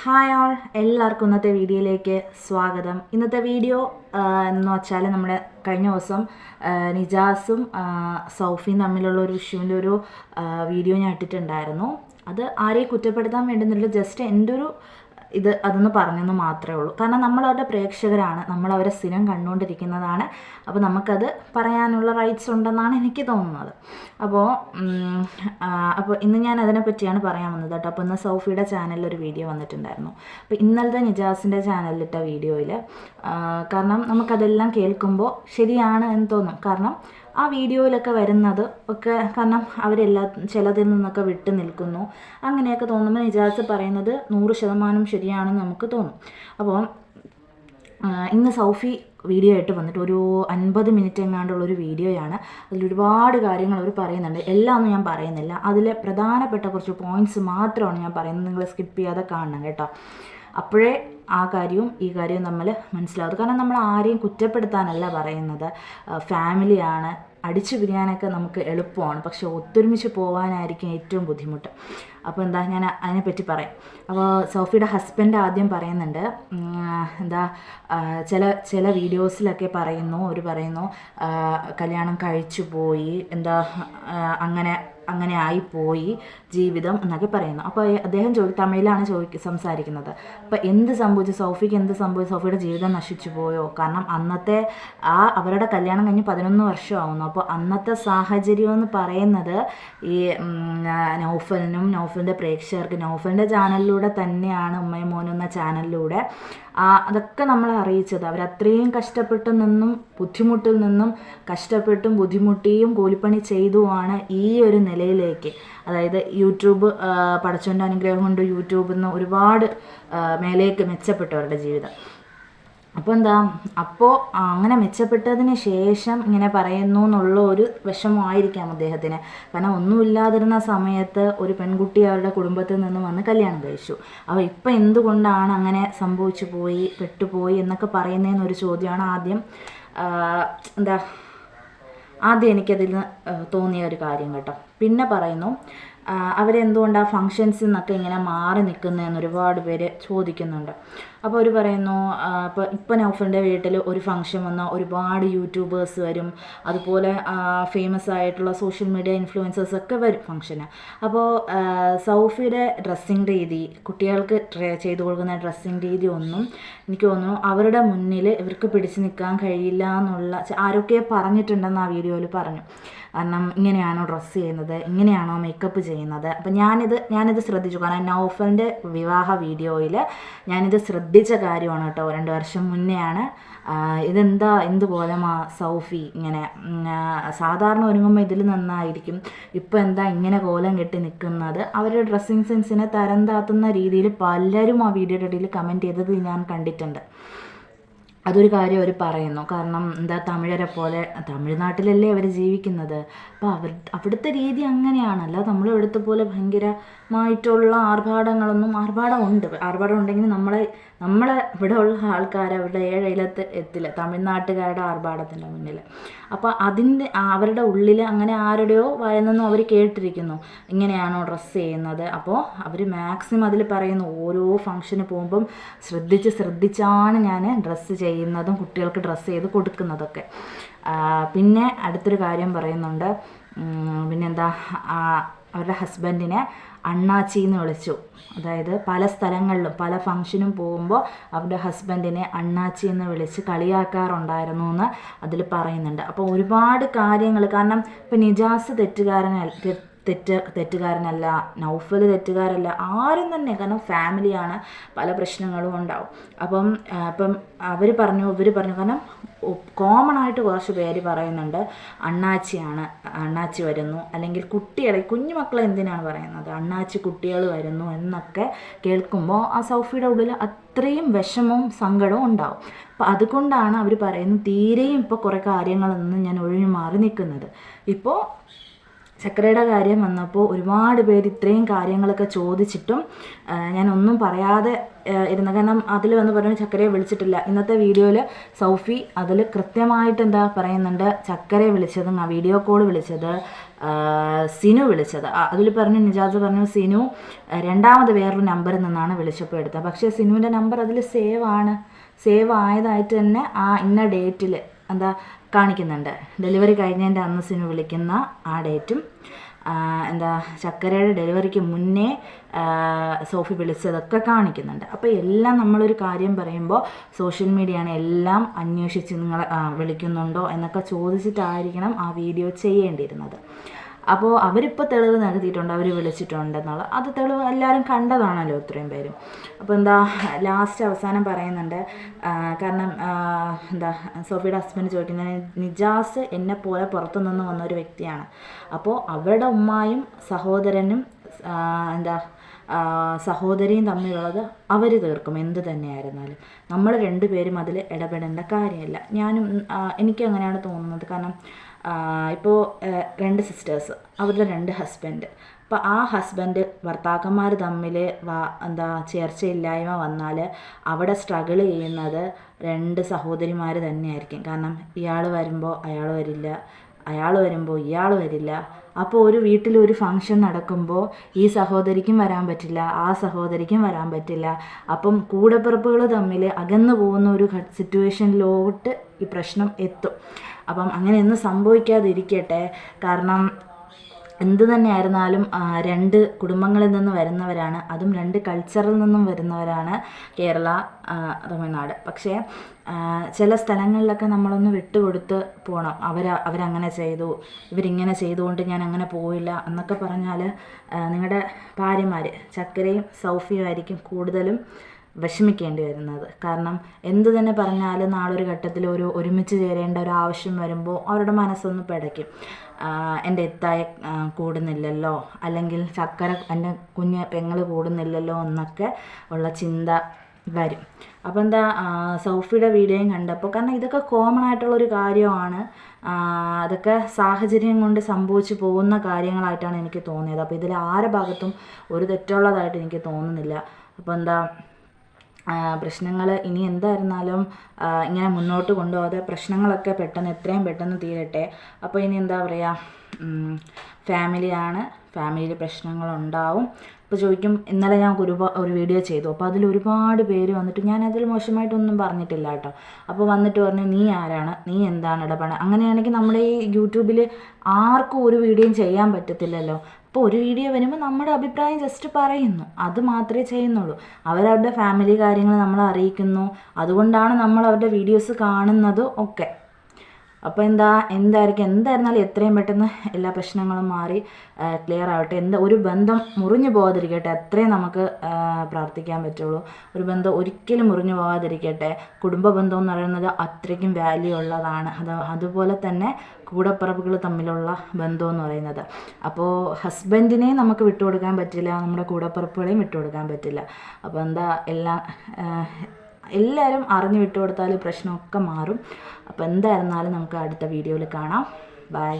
Hi ആൾ എല്ലാവർക്കും ഇന്നത്തെ വീഡിയോയിലേക്ക് സ്വാഗതം. ഇന്നത്തെ വീഡിയോ എന്ന് വെച്ചാൽ നമ്മുടെ കഴിഞ്ഞ ദിവസം നിജാസും സൗഫിയും തമ്മിലുള്ള ഒരു ഇഷ്യൂവിന്റെ ഒരു വീഡിയോ ഞാൻ ഇട്ടിട്ടുണ്ടായിരുന്നു. അത് ആരെയും കുറ്റപ്പെടുത്താൻ വേണ്ടുന്നില്ല ജസ്റ്റ് എന്റെ ഒരു ഇത് അതൊന്ന് പറഞ്ഞെന്ന് മാത്രമേ ഉള്ളൂ. കാരണം നമ്മളവരുടെ പ്രേക്ഷകരാണ്. നമ്മളവരെ സ്ഥിരം കണ്ടുകൊണ്ടിരിക്കുന്നതാണ്. അപ്പോൾ നമുക്കത് പറയാനുള്ള റൈറ്റ്സ് ഉണ്ടെന്നാണ് എനിക്ക് തോന്നുന്നത്. അപ്പോൾ അപ്പോൾ ഇന്ന് ഞാൻ അതിനെപ്പറ്റിയാണ് പറയാൻ വന്നത് കേട്ടോ. അപ്പോൾ ഇന്ന് സൗഫിയുടെ ചാനലിൽ ഒരു വീഡിയോ വന്നിട്ടുണ്ടായിരുന്നു. അപ്പോൾ ഇന്നലത്തെ നിജാസിന്റെ ചാനലിലിട്ട വീഡിയോയിൽ കാരണം നമുക്കതെല്ലാം കേൾക്കുമ്പോൾ ശരിയാണ് എന്ന് തോന്നും. കാരണം ആ വീഡിയോയിലൊക്കെ വരുന്നത് ഒക്കെ കാരണം അവരെല്ലാ ചിലതിൽ നിന്നൊക്കെ വിട്ടു നിൽക്കുന്നു. അങ്ങനെയൊക്കെ തോന്നുമ്പോൾ നിജാസ് പറയുന്നത് നൂറ് ശതമാനം ശരിയാണെന്ന് നമുക്ക് തോന്നും. അപ്പോൾ ഇന്ന് സൗഫി വീഡിയോ ആയിട്ട് വന്നിട്ട് ഒരു അൻപത് മിനിറ്റ് എങ്ങാണ്ടുള്ള ഒരു വീഡിയോയാണ്. അതിൽ ഒരുപാട് കാര്യങ്ങൾ അവർ പറയുന്നുണ്ട്. എല്ലാം ഒന്നും ഞാൻ പറയുന്നില്ല. അതിലെ പ്രധാനപ്പെട്ട കുറച്ച് പോയിന്റ്സ് മാത്രമാണ് ഞാൻ പറയുന്നത്. നിങ്ങൾ സ്കിപ്പ് ചെയ്യാതെ കാണണം കേട്ടോ. അപ്പോഴേ ആ കാര്യവും ഈ കാര്യവും നമ്മൾ മനസ്സിലാവും കാരണം നമ്മൾ ആരെയും കുറ്റപ്പെടുത്താനല്ല പറയുന്നത്. ഫാമിലിയാണ് അടിച്ചു പിരിയാനൊക്കെ നമുക്ക് എളുപ്പമാണ്. പക്ഷെ ഒത്തൊരുമിച്ച് പോകാനായിരിക്കും ഏറ്റവും ബുദ്ധിമുട്ട്. അപ്പോൾ എന്താ ഞാൻ അതിനെപ്പറ്റി പറയാം. അപ്പോൾ സോഫിയുടെ ഹസ്ബൻഡ് ആദ്യം പറയുന്നുണ്ട് എന്താ ചില ചില വീഡിയോസിലൊക്കെ പറയുന്നു. അവർ പറയുന്നു കല്യാണം കഴിച്ചു പോയി. എന്താ അങ്ങനെ അങ്ങനെ ആയിപ്പോയി ജീവിതം എന്നൊക്കെ പറയുന്നു. അപ്പോൾ അദ്ദേഹം ചോദി തമിഴിലാണ് ചോദിക്ക സംസാരിക്കുന്നത്. അപ്പോൾ എന്ത് സംഭവിച്ചു? സോഫിക്ക് എന്ത് സംഭവിച്ചു? സോഫിയുടെ ജീവിതം നശിച്ചു പോയോ? കാരണം അന്നത്തെ ആ അവരുടെ കല്യാണം കഴിഞ്ഞ് പതിനൊന്ന് വർഷമാവുന്നു. അപ്പോൾ അന്നത്തെ സാഹചര്യം എന്ന് പറയുന്നത് ഈ നോഫലിനും നോഫലിന്റെ പ്രേക്ഷകർക്ക് നൗഫലിന്റെ ചാനലിലൂടെ തന്നെയാണ് ഉമ്മയും മോനും എന്ന ചാനലിലൂടെ അതൊക്കെ നമ്മളെ അറിയിച്ചത്. അവരത്രയും കഷ്ടപ്പെട്ടു നിന്നും ബുദ്ധിമുട്ടിൽ നിന്നും കഷ്ടപ്പെട്ടും ബുദ്ധിമുട്ടിയും കൂലിപ്പണി ചെയ്തുമാണ് ഈ ഒരു നിലയിലേക്ക്. അതായത് യൂട്യൂബ് പടച്ചോന്റെ അനുഗ്രഹം കൊണ്ട് യൂട്യൂബിൽ നിന്ന് ഒരുപാട് മേലേക്ക് മെച്ചപ്പെട്ടു അവരുടെ ജീവിതം. അപ്പോൾ എന്താ അപ്പോൾ അങ്ങനെ മെച്ചപ്പെട്ടതിന് ശേഷം ഇങ്ങനെ പറയുന്നു എന്നുള്ള ഒരു വിഷമമായിരിക്കാം അദ്ദേഹത്തിന്. കാരണം ഒന്നുമില്ലാതിരുന്ന സമയത്ത് ഒരു പെൺകുട്ടി അവരുടെ കുടുംബത്തിൽ നിന്ന് വന്ന് കല്യാണം കഴിച്ചു. അപ്പോൾ ഇപ്പം എന്തുകൊണ്ടാണ് അങ്ങനെ സംഭവിച്ചു പോയി പെട്ടുപോയി എന്നൊക്കെ പറയുന്നതെന്നൊരു ചോദ്യമാണ് ആദ്യം എന്താ ആദ്യം എനിക്കതിൽ തോന്നിയ ഒരു കാര്യം കേട്ടോ. പിന്നെ പറയുന്നു ആ, അവരെന്തുകൊണ്ടാണ് ഫങ്ഷൻസിൽ നിന്നൊക്കെ ഇങ്ങനെ മാറി നിൽക്കുന്നതെന്ന് ഒരുപാട് പേര് ചോദിക്കുന്നുണ്ട്. അപ്പോൾ അവർ പറയുന്നു ആ, ഇപ്പോൾ ഇപ്പോൾ നൗഫലിന്റെ വീട്ടിൽ ഒരു ഫംഗ്ഷൻ വന്നാൽ ഒരുപാട് യൂട്യൂബേഴ്സ് വരും. അതുപോലെ ഫേമസ് ആയിട്ടുള്ള സോഷ്യൽ മീഡിയ ഇൻഫ്ലുവൻസേഴ്സ് ഒക്കെ വരും ഫംഗ്ഷന് അപ്പോൾ സൗഫിയുടെ ഡ്രസ്സിങ് രീതി കുട്ടികൾക്ക് ചെയ്തു കൊടുക്കുന്ന ഡ്രസ്സിങ് രീതി ഒന്നും എനിക്ക് തോന്നുന്നു അവരുടെ മുന്നിൽ ഇവർക്ക് പിടിച്ചു നിൽക്കാൻ കഴിയില്ല എന്നുള്ള ആരൊക്കെ പറഞ്ഞിട്ടുണ്ടെന്ന് ആ വീഡിയോയിൽ പറഞ്ഞു. കാരണം ഇങ്ങനെയാണോ ഡ്രസ്സ് ചെയ്യുന്നത് ഇങ്ങനെയാണോ മേക്കപ്പ് ചെയ്യുന്നത്. അപ്പം ഞാനിത് ഞാനിത് ശ്രദ്ധിച്ചു. കാരണം നൗഫലിന്റെ വിവാഹ വീഡിയോയിൽ ഞാനിത് ശ്രദ്ധിച്ച കാര്യമാണ് കേട്ടോ. രണ്ട് വർഷം മുന്നെയാണ്. ഇതെന്താ എന്ത് മാ സൗഫി ഇങ്ങനെ സാധാരണ ഒരുങ്ങുമ്പോൾ ഇതിൽ നന്നായിരിക്കും. ഇപ്പം എന്താ ഇങ്ങനെ കോലം കെട്ടി നിൽക്കുന്നത് അവരുടെ ഡ്രസ്സിങ് സെൻസിനെ തരം താത്തുന്ന രീതിയിൽ പലരും ആ വീഡിയോയുടെ ഇടയിൽ കമന്റ് ചെയ്തത് ഞാൻ കണ്ടിട്ടുണ്ട്. അതൊരു കാര്യം അവർ പറയുന്നു. കാരണം എന്താ തമിഴരെ പോലെ തമിഴ്നാട്ടിലല്ലേ അവർ ജീവിക്കുന്നത്? അപ്പോൾ അവർ അവിടുത്തെ രീതി അങ്ങനെയാണ്. അല്ലാതെ നമ്മൾ ഇവിടുത്തെ പോലെ ഭയങ്കരമായിട്ടുള്ള ആർഭാടങ്ങളൊന്നും ആർഭാടം ഉണ്ട് ആർഭാടം ഉണ്ടെങ്കിൽ നമ്മളെ നമ്മളെ ഇവിടെ ഉള്ള ആൾക്കാർ അവരുടെ ഏഴയിലത്ത് എത്തില്ല. തമിഴ്നാട്ടുകാരുടെ ആർഭാടത്തിന്റെ മുന്നിൽ അപ്പോൾ അതിന്റെ അവരുടെ ഉള്ളിൽ അങ്ങനെ ആരുടെയോ വായനൊന്നും അവർ കേട്ടിരിക്കുന്നു. ഇങ്ങനെയാണോ ഡ്രസ്സ് ചെയ്യുന്നത്? അപ്പോൾ അവർ മാക്സിമം അതിൽ പറയുന്നു. ഓരോ ഫംഗ്ഷന് പോകുമ്പം ശ്രദ്ധിച്ച് ശ്രദ്ധിച്ചാണ് ഞാൻ ഡ്രസ്സ് ചെയ്യുന്നതും കുട്ടികൾക്ക് ഡ്രസ്സ് ചെയ്ത് കൊടുക്കുന്നതൊക്കെ. പിന്നെ അടുത്തൊരു കാര്യം പറയുന്നുണ്ട്. പിന്നെന്താ? അവരുടെ ഹസ്ബൻഡിനെ അണ്ണാച്ചി എന്ന് വിളിച്ചു. അതായത് പല സ്ഥലങ്ങളിലും പല ഫംഗ്ഷനും പോകുമ്പോൾ അവരുടെ ഹസ്ബൻഡിനെ അണ്ണാച്ചി എന്ന് വിളിച്ച് കളിയാക്കാറുണ്ടായിരുന്നു എന്ന് അതിൽ പറയുന്നുണ്ട്. അപ്പോൾ ഒരുപാട് കാര്യങ്ങൾ കാരണം ഇപ്പം നിജാസ് തെറ്റുകാരനല്ല തെ- തെറ്റ് തെറ്റുകാരനല്ല നൗഫൽ തെറ്റുകാരല്ല ആരും തന്നെ കാരണം ഫാമിലിയാണ് പല പ്രശ്നങ്ങളും ഉണ്ടാവും. അപ്പം അപ്പം അവർ പറഞ്ഞു ഇവർ പറഞ്ഞു കാരണം കോമൺ ആയിട്ട് കുറച്ച് പേര് പറയുന്നുണ്ട് അണ്ണാച്ചിയാണ് അണ്ണാച്ചി വരുന്നു. അല്ലെങ്കിൽ കുട്ടികളെ കുഞ്ഞുമക്കൾ എന്തിനാണ് പറയുന്നത്? അണ്ണാച്ചി കുട്ടികൾ വരുന്നു എന്നൊക്കെ കേൾക്കുമ്പോൾ ആ സൗഫിയുടെ ഉള്ളിൽ അത്രയും വിഷമവും സങ്കടവും ഉണ്ടാവും. അപ്പം അതുകൊണ്ടാണ് അവർ പറയുന്നത് തീരെയും ഇപ്പോൾ കുറേ കാര്യങ്ങളൊന്നും ഞാൻ ഒഴിഞ്ഞു മാറി നിൽക്കുന്നത്. ഇപ്പോൾ ചക്കരയുടെ കാര്യം വന്നപ്പോൾ ഒരുപാട് പേര് ഇത്രയും കാര്യങ്ങളൊക്കെ ചോദിച്ചിട്ടും ഞാനൊന്നും പറയാതെ ഇരുന്ന കാരണം അതിൽ വന്ന് പറയുന്നത് ചക്കരയെ വിളിച്ചിട്ടില്ല. ഇന്നത്തെ വീഡിയോയിൽ സൗഫി അതിൽ കൃത്യമായിട്ട് എന്താ പറയുന്നുണ്ട് ചക്കരയെ വിളിച്ചത് വീഡിയോ കോൾ വിളിച്ചത് സിനു വിളിച്ചത്. അതിൽ പറഞ്ഞു നിജാസ് പറഞ്ഞു സിനു രണ്ടാമത് വേറൊരു നമ്പറിൽ നിന്നാണ് വിളിച്ചപ്പോൾ എടുത്തത്. പക്ഷേ സിനുവിന്റെ നമ്പർ അതിൽ സേവ് ആണ്. സേവ് ആയതായിട്ട് തന്നെ ആ ഇന്ന ഡേറ്റിൽ എന്താ കാണിക്കുന്നുണ്ട്. ഡെലിവറി കഴിഞ്ഞതിന്റെ അന്ന് സിനിമ വിളിക്കുന്ന ആ ഡേറ്റും എന്താ ചക്കരയുടെ ഡെലിവറിക്ക് മുന്നേ സോഫി വിളിച്ചതൊക്കെ കാണിക്കുന്നുണ്ട്. അപ്പോൾ എല്ലാം നമ്മളൊരു കാര്യം പറയുമ്പോൾ സോഷ്യൽ മീഡിയയാണ് എല്ലാം അന്വേഷിച്ച് നിങ്ങൾ വിളിക്കുന്നുണ്ടോ എന്നൊക്കെ ചോദിച്ചിട്ടായിരിക്കണം ആ വീഡിയോ ചെയ്യേണ്ടിയിരുന്നത്. അപ്പോൾ അവരിപ്പോൾ തെളിവ് നൽകിയിട്ടുണ്ട് അവർ വിളിച്ചിട്ടുണ്ടെന്നുള്ള. അത് തെളിവ് എല്ലാവരും കണ്ടതാണല്ലോ ഇത്രയും പേരും. അപ്പോൾ എന്താ ലാസ്റ്റ് അവസാനം പറയുന്നുണ്ട് കാരണം എന്താ സോഫിയുടെ ഹസ്ബൻഡ് ചോദിക്കുന്നത് നിജാസ് എന്നെ പോലെ പുറത്തു നിന്ന് വന്ന ഒരു വ്യക്തിയാണ്. അപ്പോൾ അവരുടെ ഉമ്മായും സഹോദരനും എന്താ സഹോദരിയും തമ്മിലുള്ളത് അവർ തീർക്കും എന്ത് തന്നെയായിരുന്നാലും. നമ്മൾ രണ്ടുപേരും അതിൽ ഇടപെടേണ്ട കാര്യമല്ല. ഞാനും എനിക്ക് അങ്ങനെയാണ് തോന്നുന്നത്. കാരണം ഇപ്പോൾ രണ്ട് സിസ്റ്റേഴ്സ് അവരുടെ രണ്ട് ഹസ്ബൻഡ് അപ്പോൾ ആ ഹസ്ബൻഡ് ഭർത്താക്കന്മാർ തമ്മിൽ എന്താ ചേർച്ചയില്ലായ്മ വന്നാൽ അവിടെ സ്ട്രഗിൾ ചെയ്യുന്നത് രണ്ട് സഹോദരിമാർ തന്നെയായിരിക്കും. കാരണം ഇയാൾ വരുമ്പോൾ അയാൾ വരില്ല. അയാൾ വരുമ്പോൾ ഇയാൾ വരില്ല. അപ്പോൾ ഒരു വീട്ടിൽ ഒരു ഫംഗ്ഷൻ നടക്കുമ്പോൾ ഈ സഹോദരിക്കും വരാൻ പറ്റില്ല ആ സഹോദരിക്കും വരാൻ പറ്റില്ല. അപ്പം കൂടപ്പിറപ്പുകൾ തമ്മിൽ അകന്നു പോകുന്ന ഒരു സിറ്റുവേഷനിലോട്ട് ഈ പ്രശ്നം എത്തും. അപ്പം അങ്ങനെ ഒന്നും സംഭവിക്കാതിരിക്കട്ടെ. കാരണം എന്ത് തന്നെയായിരുന്നാലും രണ്ട് കുടുംബങ്ങളിൽ നിന്ന് വരുന്നവരാണ്. അതും രണ്ട് കൾച്ചറിൽ നിന്നും വരുന്നവരാണ് കേരള തമിഴ്നാട്. പക്ഷേ ചില സ്ഥലങ്ങളിലൊക്കെ നമ്മളൊന്ന് വിട്ടുകൊടുത്ത് പോകണം അവർ അവരങ്ങനെ ചെയ്തു. ഇവരിങ്ങനെ ചെയ്തുകൊണ്ട് ഞാൻ അങ്ങനെ പോയില്ല എന്നൊക്കെ പറഞ്ഞാൽ നിങ്ങളുടെ ഭാര്യമാർ ചക്കരയും സൗഫിയും ആയിരിക്കും കൂടുതലും വിഷമിക്കേണ്ടി വരുന്നത്. കാരണം എന്ത് തന്നെ പറഞ്ഞാലും നാളൊരു ഘട്ടത്തിൽ ഒരു ഒരുമിച്ച് ചേരേണ്ട ഒരു ആവശ്യം വരുമ്പോൾ അവരുടെ മനസ്സൊന്ന് പിടയ്ക്കും. എന്റെ എത്തായ കൂടുന്നില്ലല്ലോ. അല്ലെങ്കിൽ ചക്കര എന്റെ കുഞ്ഞ് പെങ്ങൾ കൂടുന്നില്ലല്ലോ എന്നൊക്കെ ഉള്ള ചിന്ത വരും. അപ്പോൾ എന്താ സൗഫിയുടെ വീഡിയോയും കണ്ടപ്പോൾ കാരണം ഇതൊക്കെ കോമൺ ആയിട്ടുള്ളൊരു കാര്യമാണ്. അതൊക്കെ സാഹചര്യം കൊണ്ട് സംഭവിച്ചു പോകുന്ന കാര്യങ്ങളായിട്ടാണ് എനിക്ക് തോന്നിയത്. അപ്പോൾ ഇതിൽ ആരുടെ ഭാഗത്തും ഒരു തെറ്റുള്ളതായിട്ട് എനിക്ക് തോന്നുന്നില്ല. അപ്പോൾ എന്താ പ്രശ്നങ്ങൾ ഇനി എന്തായിരുന്നാലും ഇങ്ങനെ മുന്നോട്ട് കൊണ്ടുപോകാതെ പ്രശ്നങ്ങളൊക്കെ പെട്ടെന്ന് എത്രയും പെട്ടെന്ന് തീരട്ടെ. അപ്പോൾ ഇനി എന്താ പറയുക ഫാമിലിയാണ് ഫാമിലിയിൽ പ്രശ്നങ്ങളുണ്ടാവും. ഇപ്പോൾ ചോദിക്കും ഇന്നലെ ഞാൻ ഒരുപാട് ഒരു വീഡിയോ ചെയ്തു. അപ്പോൾ അതിൽ ഒരുപാട് പേര് വന്നിട്ട് ഞാൻ അതിൽ മോശമായിട്ടൊന്നും പറഞ്ഞിട്ടില്ല കേട്ടോ. അപ്പോൾ വന്നിട്ട് പറഞ്ഞു നീ ആരാണ്? നീ എന്താണ് ഇടപെടുന്നത് അങ്ങനെയാണെങ്കിൽ നമ്മുടെ ഈ യൂട്യൂബിൽ ആർക്കും ഒരു വീഡിയോയും ചെയ്യാൻ പറ്റത്തില്ലല്ലോ. അപ്പോൾ ഒരു വീഡിയോ വരുമ്പോൾ നമ്മുടെ അഭിപ്രായം ജസ്റ്റ് പറയുന്നു. അത് മാത്രമേ ചെയ്യുന്നുള്ളൂ. അവരവരുടെ ഫാമിലി കാര്യങ്ങൾ നമ്മളെ അറിയിക്കുന്നു അതുകൊണ്ടാണ് നമ്മൾ അവരുടെ വീഡിയോസ് കാണുന്നത് ഒക്കെ. അപ്പോൾ എന്താ എന്തായിരിക്കും എന്തായിരുന്നാലും എത്രയും പെട്ടെന്ന് എല്ലാ പ്രശ്നങ്ങളും മാറി ക്ലിയർ ആവട്ടെ. എന്താ ഒരു ബന്ധം മുറിഞ്ഞു പോകാതിരിക്കട്ടെ അത്രയും നമുക്ക് പ്രാർത്ഥിക്കാൻ പറ്റുള്ളൂ. ഒരു ബന്ധം ഒരിക്കലും മുറിഞ്ഞു പോകാതിരിക്കട്ടെ കുടുംബ ബന്ധം എന്ന് പറയുന്നത് അത്രയ്ക്കും വാല്യൂ ഉള്ളതാണ്. അത് അതുപോലെ തന്നെ കൂടപ്പിറപ്പുകൾ തമ്മിലുള്ള ബന്ധം എന്ന് പറയുന്നത്. അപ്പോൾ ഹസ്ബൻഡിനെയും നമുക്ക് വിട്ടുകൊടുക്കാൻ പറ്റില്ല. നമ്മുടെ കൂടപ്പിറപ്പുകളെയും വിട്ടുകൊടുക്കാൻ പറ്റില്ല. അപ്പോൾ എന്താ എല്ലാം എല്ലാവരും അറിഞ്ഞു വിട്ടുകൊടുത്താൽ പ്രശ്നമൊക്കെ മാറും. അപ്പോൾ എന്തായിരുന്നാലും നമുക്ക് അടുത്ത വീഡിയോയിൽ കാണാം. ബൈ